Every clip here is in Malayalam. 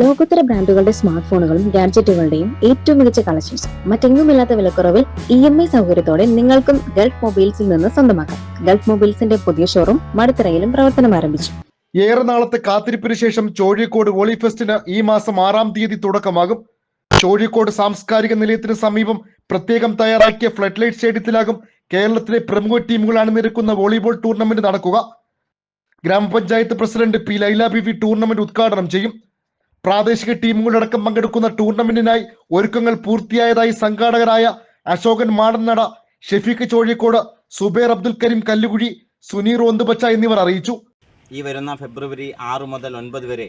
ലോകോത്തര ബ്രാൻഡുകളുടെ സ്മാർട്ട് ഫോണുകളും ഗാഡ്ജറ്റുകളുടെയും ഏറ്റവും മികച്ച കളക്ഷൻസ് മറ്റെങ്ങുമില്ലാത്ത വിലക്കുറവിൽ ഇ എം ഐ സൗകര്യത്തോടെ നിങ്ങൾക്കും ഗൾഫ് മൊബൈൽസിൽ നിന്ന് സ്വന്തമാക്കാം. ഗൾഫ് മൊബൈൽസിന്റെ പുതിയ ഷോറൂം മടുത്തറയിലും പ്രവർത്തനം ആരംഭിച്ചു. ഏറെ നാളത്തെ കാത്തിരിപ്പിന് ശേഷം ചോഴിക്കോട് വോളി ഫെസ്റ്റിന് ഈ മാസം ആറാം തീയതി തുടക്കമാകും. ചോഴിക്കോട് സാംസ്കാരിക നിലയത്തിന് സമീപം പ്രത്യേകം തയ്യാറാക്കിയ ഫ്ലഡ് ലൈറ്റ് സ്റ്റേഡിയത്തിലാകും കേരളത്തിലെ പ്രമുഖ ടീമുകൾ അണിനിരക്കുന്ന വോളിബോൾ ടൂർണമെന്റ് നടക്കുക. ഗ്രാമപഞ്ചായത്ത് president P Laila Beevi tournament ഉദ്ഘാടനം ചെയ്യും. പ്രാദേശിക ടീമുകളടക്കം പങ്കെടുക്കുന്ന ടൂർണമെന്റിനായി ഒരുക്കങ്ങൾ പൂർത്തിയായതായി സംഘാടകരായ അശോകൻ മാടന്നട ഷെഫീഖ് ചോഴിക്കോട് സുബേർ അബ്ദുൽ കരീം കല്ലുകുഴി സുനീർ ഓന്തുപച്ച എന്നിവർ അറിയിച്ചു. ഈ വരുന്ന ഫെബ്രുവരി ആറ് മുതൽ ഒൻപത് വരെ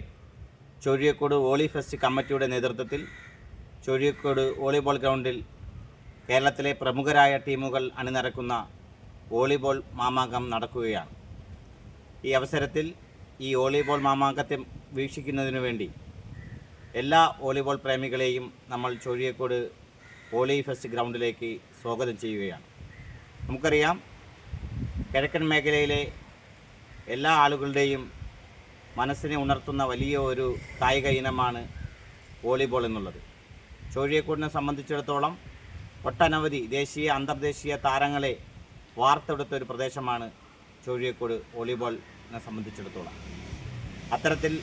ചോഴിയക്കോട് വോളി ഫെസ്റ്റ് കമ്മിറ്റിയുടെ നേതൃത്വത്തിൽ ചോഴിയക്കോട് വോളിബോൾ ഗ്രൗണ്ടിൽ കേരളത്തിലെ പ്രമുഖരായ ടീമുകൾ അണിനിരക്കുന്ന വോളിബോൾ മാമാങ്കം നടക്കുകയാണ്. ഈ അവസരത്തിൽ ഈ വോളിബോൾ മാമാങ്കത്തെ വീക്ഷിക്കുന്നതിനു വേണ്ടി എല്ലാ വോളിബോൾ പ്രേമികളെയും നമ്മൾ ചൊഴിയക്കോട് വോളി ഫെസ്റ്റ് ഗ്രൗണ്ടിലേക്ക് സ്വാഗതം ചെയ്യുകയാണ്. നമുക്കറിയാം കിഴക്കൻ മേഖലയിലെ എല്ലാ ആളുകളുടെയും മനസ്സിനെ ഉണർത്തുന്ന വലിയ ഒരു കായിക ഇനമാണ് വോളിബോൾ എന്നുള്ളത്. ചോഴിയക്കോടിനെ സംബന്ധിച്ചിടത്തോളം ഒട്ടനവധി ദേശീയ അന്തർദേശീയ താരങ്ങളെ വാർത്തെടുത്ത ഒരു പ്രദേശമാണ് ചോഴിയക്കോട് വോളിബോളിനെ സംബന്ധിച്ചിടത്തോളം. അത്തരത്തിൽ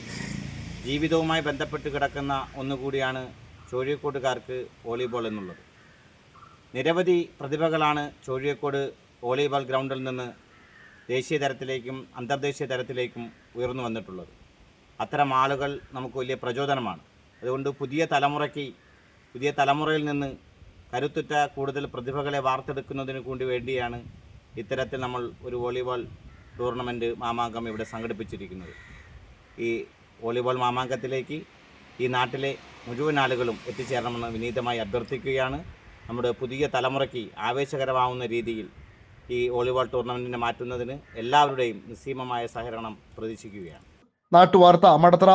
ജീവിതവുമായി ബന്ധപ്പെട്ട് കിടക്കുന്ന ഒന്നുകൂടിയാണ് ചോഴിയക്കോട്ടുകാർക്ക് വോളിബോൾ എന്നുള്ളത്. നിരവധി പ്രതിഭകളാണ് ചോഴിയക്കോട് വോളിബോൾ ഗ്രൗണ്ടിൽ നിന്ന് ദേശീയ തലത്തിലേക്കും അന്തർദേശീയ തലത്തിലേക്കും ഉയർന്നു വന്നിട്ടുള്ളത്. അത്തരം ആളുകൾ നമുക്ക് വലിയ പ്രചോദനമാണ്. അതുകൊണ്ട് പുതിയ തലമുറയ്ക്ക് പുതിയ തലമുറയിൽ നിന്ന് കരുത്തുറ്റ കൂടുതൽ പ്രതിഭകളെ വാർത്തെടുക്കുന്നതിന് കൂടി വേണ്ടിയാണ് ഇത്തരത്തിൽ നമ്മൾ ഒരു വോളിബോൾ ടൂർണമെന്റ് മാമാങ്കം ഇവിടെ സംഘടിപ്പിച്ചിരിക്കുന്നത്. ഈ വോളിബോൾ മാമാങ്കത്തിലേക്ക് ഈ നാട്ടിലെ മുഴുവൻ ആളുകളും എത്തിച്ചേരണമെന്ന് വിനീതമായി അഭ്യർത്ഥിക്കുകയാണ്. നമ്മുടെ പുതിയ തലമുറയ്ക്ക് ആവേശകരമാവുന്ന രീതിയിൽ ഈ വോളിബോൾ ടൂർണമെന്റിനെ മാറ്റുന്നതിന് എല്ലാവരുടെയും നിസ്സീമമായ സഹകരണം പ്രതീക്ഷിക്കുകയാണ്. നാട്ടുവാർത്ത മടത്തറ